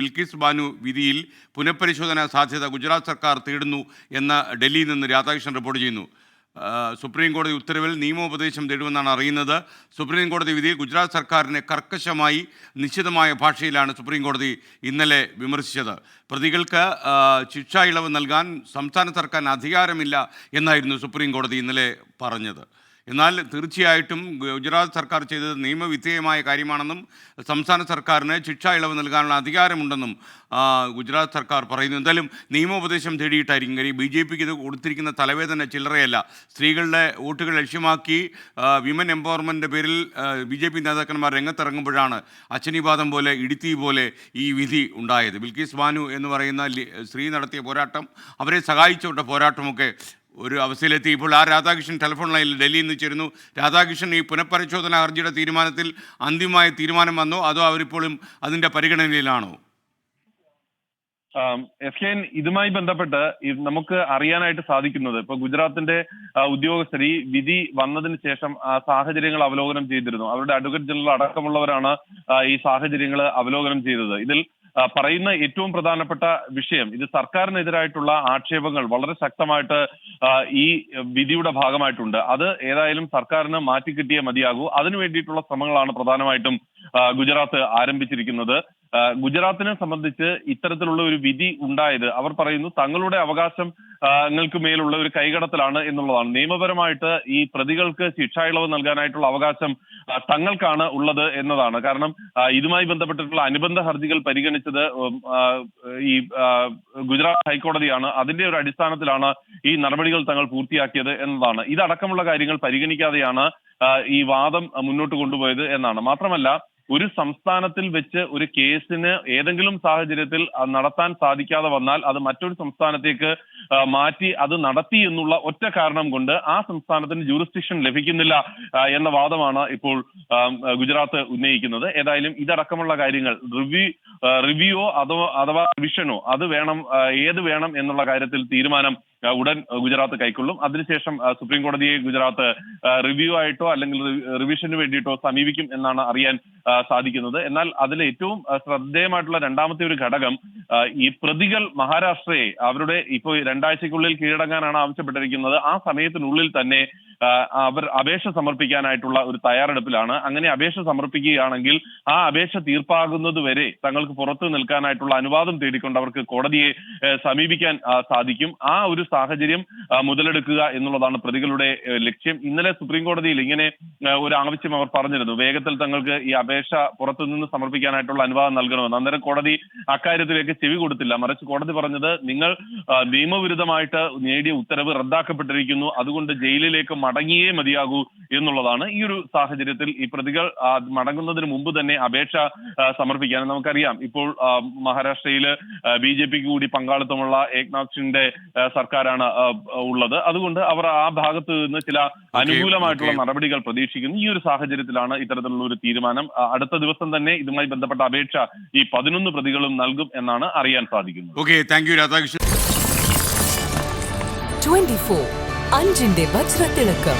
ബിൽക്കിസ് ബാനു വിധിയിൽ പുനഃപരിശോധനാ സാധ്യത ഗുജറാത്ത് സർക്കാർ തേടുന്നു എന്ന ഡൽഹിയിൽ നിന്ന് രാധാകൃഷ്ണൻ റിപ്പോർട്ട് ചെയ്യുന്നു. സുപ്രീം കോടതി ഉത്തരവിൽ നിയമോപദേശം തേടുമെന്നാണ് അറിയുന്നത്. സുപ്രീം കോടതി വിധിയിൽ ഗുജറാത്ത് സർക്കാരിനെ കർക്കശമായി നിശ്ചിതമായ ഭാഷയിലാണ് സുപ്രീം കോടതി ഇന്നലെ വിമർശിച്ചത്. പ്രതികൾക്ക് ശിക്ഷാ ഇളവ് നൽകാൻ സംസ്ഥാന സർക്കാരിന് അധികാരമില്ല എന്നായിരുന്നു സുപ്രീം കോടതി ഇന്നലെ പറഞ്ഞത്. എന്നാൽ തീർച്ചയായിട്ടും ഗുജറാത്ത് സർക്കാർ ചെയ്തത് നിയമവിധേയമായ കാര്യമാണെന്നും സംസ്ഥാന സർക്കാരിന് ശിക്ഷാ ഇളവ് നൽകാനുള്ള അധികാരമുണ്ടെന്നും ഗുജറാത്ത് സർക്കാർ പറയുന്നു. എന്തായാലും നിയമോപദേശം തേടിയിട്ടായിരിക്കും കാര്യം. ബി ജെ പിക്ക് ഇത് കൊടുത്തിരിക്കുന്ന തലവേദന ചില്ലറയല്ല. സ്ത്രീകളുടെ വോട്ടുകൾ ലക്ഷ്യമാക്കി വിമൻ എംപവർമെന്റിന്റെ പേരിൽ ബി ജെ പി നേതാക്കന്മാർ രംഗത്തിറങ്ങുമ്പോഴാണ് അച്ചനിവാദം പോലെ ഇടുത്തി പോലെ ഈ വിധി ഉണ്ടായത്. ബിൽക്കിസ് ബാനു എന്ന് പറയുന്ന സ്ത്രീ നടത്തിയ പോരാട്ടം അവരെ സഹായിച്ചുവിട്ട പോരാട്ടമൊക്കെ ഒരു അവസ്ഥയിലെത്തി. ഇപ്പോൾ ആ രാധാകൃഷ്ണൻ ടെലിഫോൺ ലൈനിൽ ഡൽഹിയിൽ നിന്ന് ചേരുന്നു രാധാകൃഷ്ണൻ ഈ പുനഃപരിശോധന ഹർജിയുടെ തീരുമാനത്തിൽ അന്തിമമായ തീരുമാനം വന്നോ? അതോ അവരിപ്പോഴും അതിന്റെ പരിഗണനയിലാണോ? എഫ് എൻ ഇതുമായി ബന്ധപ്പെട്ട് നമുക്ക് അറിയാനായിട്ട് സാധിക്കുന്നത് ഇപ്പൊ ഗുജറാത്തിന്റെ ഉദ്യോഗസ്ഥർ ഈ വിധി വന്നതിന് ശേഷം സാഹചര്യങ്ങൾ അവലോകനം ചെയ്തിരുന്നു. അവരുടെ അഡ്വക്കേറ്റ് ജനറൽ അടക്കമുള്ളവരാണ് ഈ സാഹചര്യങ്ങൾ അവലോകനം ചെയ്തത്. ഇതിൽ പറയുന്ന ഏറ്റവും പ്രധാനപ്പെട്ട വിഷയം ഇത് സർക്കാരിനെതിരായിട്ടുള്ള ആക്ഷേപങ്ങൾ വളരെ ശക്തമായിട്ട് ഈ വിധിയുടെ ഭാഗമായിട്ടുണ്ട്. അത് ഏതായാലും സർക്കാരിന് മാറ്റിക്കിട്ടിയേ മതിയാകൂ. അതിനു വേണ്ടിയിട്ടുള്ള ശ്രമങ്ങളാണ് പ്രധാനമായിട്ടും ഗുജറാത്ത് ആരംഭിച്ചിരിക്കുന്നത്. ഗുജറാത്തിനെ സംബന്ധിച്ച് ഇത്തരത്തിലുള്ള ഒരു വിധി ഉണ്ടായത് അവർ പറയുന്നു തങ്ങളുടെ അവകാശം ങ്ങൾക്ക് മേലുള്ള ഒരു കൈകടത്തലാണ് എന്നുള്ളതാണ്. നിയമപരമായിട്ട് ഈ പ്രതികൾക്ക് ശിക്ഷാ ഇളവ് നൽകാനായിട്ടുള്ള അവകാശം തങ്ങൾക്കാണ് ഉള്ളത് എന്നതാണ്. കാരണം ഇതുമായി ബന്ധപ്പെട്ടിട്ടുള്ള അനുബന്ധ ഹർജികൾ പരിഗണിച്ചത് ഈ ഗുജറാത്ത് ഹൈക്കോടതിയാണ്. അതിന്റെ ഒരു അടിസ്ഥാനത്തിലാണ് ഈ നടപടികൾ തങ്ങൾ പൂർത്തിയാക്കിയത് എന്നതാണ്. ഇതടക്കമുള്ള കാര്യങ്ങൾ പരിഗണിക്കാതെയാണ് ഈ വാദം മുന്നോട്ട് കൊണ്ടുപോയത് എന്നാണ്. മാത്രമല്ല ഒരു സംസ്ഥാനത്തിൽ വെച്ച് ഒരു കേസിന് ഏതെങ്കിലും സാഹചര്യത്തിൽ നടത്താൻ സാധിക്കാതെ വന്നാൽ അത് മറ്റൊരു സംസ്ഥാനത്തേക്ക് മാറ്റി അത് നടത്തി എന്നുള്ള ഒറ്റ കാരണം കൊണ്ട് ആ സംസ്ഥാനത്തിന് ജൂറിസ്ഡിക്ഷൻ ലഭിക്കുന്നില്ല എന്ന വാദമാണ് ഇപ്പോൾ ഗുജറാത്ത് ഉന്നയിക്കുന്നത്. ഏതായാലും ഇതടക്കമുള്ള കാര്യങ്ങൾ റിവ്യൂ റിവ്യൂയോ അതോ അഥവാ റിവിഷനോ അത് വേണം ഏത് വേണം എന്നുള്ള കാര്യത്തിൽ തീരുമാനം ഉടൻ ഗുജറാത്ത് കൈക്കൊള്ളും. അതിനുശേഷം സുപ്രീം കോടതിയെ ഗുജറാത്ത് റിവ്യൂ ആയിട്ടോ അല്ലെങ്കിൽ റിവിഷന് വേണ്ടിയിട്ടോ സമീപിക്കും എന്നാണ് അറിയാൻ സാധിക്കുന്നത്. എന്നാൽ ആ, ശ്രദ്ധേയമായിട്ടുള്ള രണ്ടാമത്തെ ഒരു ഘടകം ഈ പ്രതികൾ മഹാരാഷ്ട്രയെ അവരുടെ ഇപ്പോൾ രണ്ടാഴ്ചക്കുള്ളിൽ കീഴടങ്ങാനാണ് ആവശ്യപ്പെട്ടിരിക്കുന്നത്. ആ സമയത്തിനുള്ളിൽ തന്നെ അവർ അപേക്ഷ സമർപ്പിക്കാനായിട്ടുള്ള ഒരു തയ്യാറെടുപ്പിലാണ്. അങ്ങനെ അപേക്ഷ സമർപ്പിക്കുകയാണെങ്കിൽ ആ അപേക്ഷ തീർപ്പാകുന്നത് വരെ തങ്ങൾക്ക് പുറത്തു നിൽക്കാനായിട്ടുള്ള അനുവാദം തേടിക്കൊണ്ട് അവർക്ക് കോടതിയെ സമീപിക്കാൻ സാധിക്കും. ആ ഒരു സാഹചര്യം മുതലെടുക്കുക എന്നുള്ളതാണ് പ്രതികളുടെ ലക്ഷ്യം. ഇന്നലെ സുപ്രീം കോടതിയിൽ ഇങ്ങനെ ഒരു ആവശ്യം അവർ പറഞ്ഞിരുന്നു. വേഗത്തിൽ തങ്ങൾക്ക് ഈ അപേക്ഷ പുറത്തുനിന്ന് സമർപ്പിക്കാനായിട്ടുള്ള അനുവാദം നൽകണമെന്ന്. അന്നേരം കോടതി അക്കാര്യത്തിലേക്ക് ചെവി കൊടുത്തില്ല. മറിച്ച് കോടതി പറഞ്ഞത് നിങ്ങൾ നിയമവിരുദ്ധമായിട്ട് നേടിയ ഉത്തരവ് റദ്ദാക്കപ്പെട്ടിരിക്കുന്നു. അതുകൊണ്ട് ജയിലിലേക്ക് മടങ്ങിയേ മതിയാകൂ എന്നുള്ളതാണ് ഈ ഒരു സാഹചര്യത്തിൽ ഈ പ്രതികൾ മടങ്ങുന്നതിന് മുമ്പ് തന്നെ അപേക്ഷ സമർപ്പിക്കാൻ നമുക്കറിയാം. ഇപ്പോൾ മഹാരാഷ്ട്രയിൽ ബി ജെ പിക്ക് കൂടി പങ്കാളിത്തമുള്ള ഏക്നാഥ് സിംഗിന്റെ സർക്കാരാണ് ഉള്ളത്. അതുകൊണ്ട് അവർ ആ ഭാഗത്ത് നിന്ന് ചില അനുകൂലമായിട്ടുള്ള. നടപടികൾ പ്രതീക്ഷിക്കുന്നു. ഈ ഒരു സാഹചര്യത്തിലാണ് ഇത്തരത്തിലുള്ള ഒരു തീരുമാനം അടുത്ത ദിവസം തന്നെ ഇതുമായി ബന്ധപ്പെട്ട അപേക്ഷ ഈ പതിനൊന്ന് പ്രതികളും നൽകും എന്നാണ് അറിയാൻ സാധിക്കുന്നത് ഓക്കെ താങ്ക് യു രാധാകൃഷ്ണൻ 24 അഞ്ചിന്റെ വജ്രത്തിളക്കം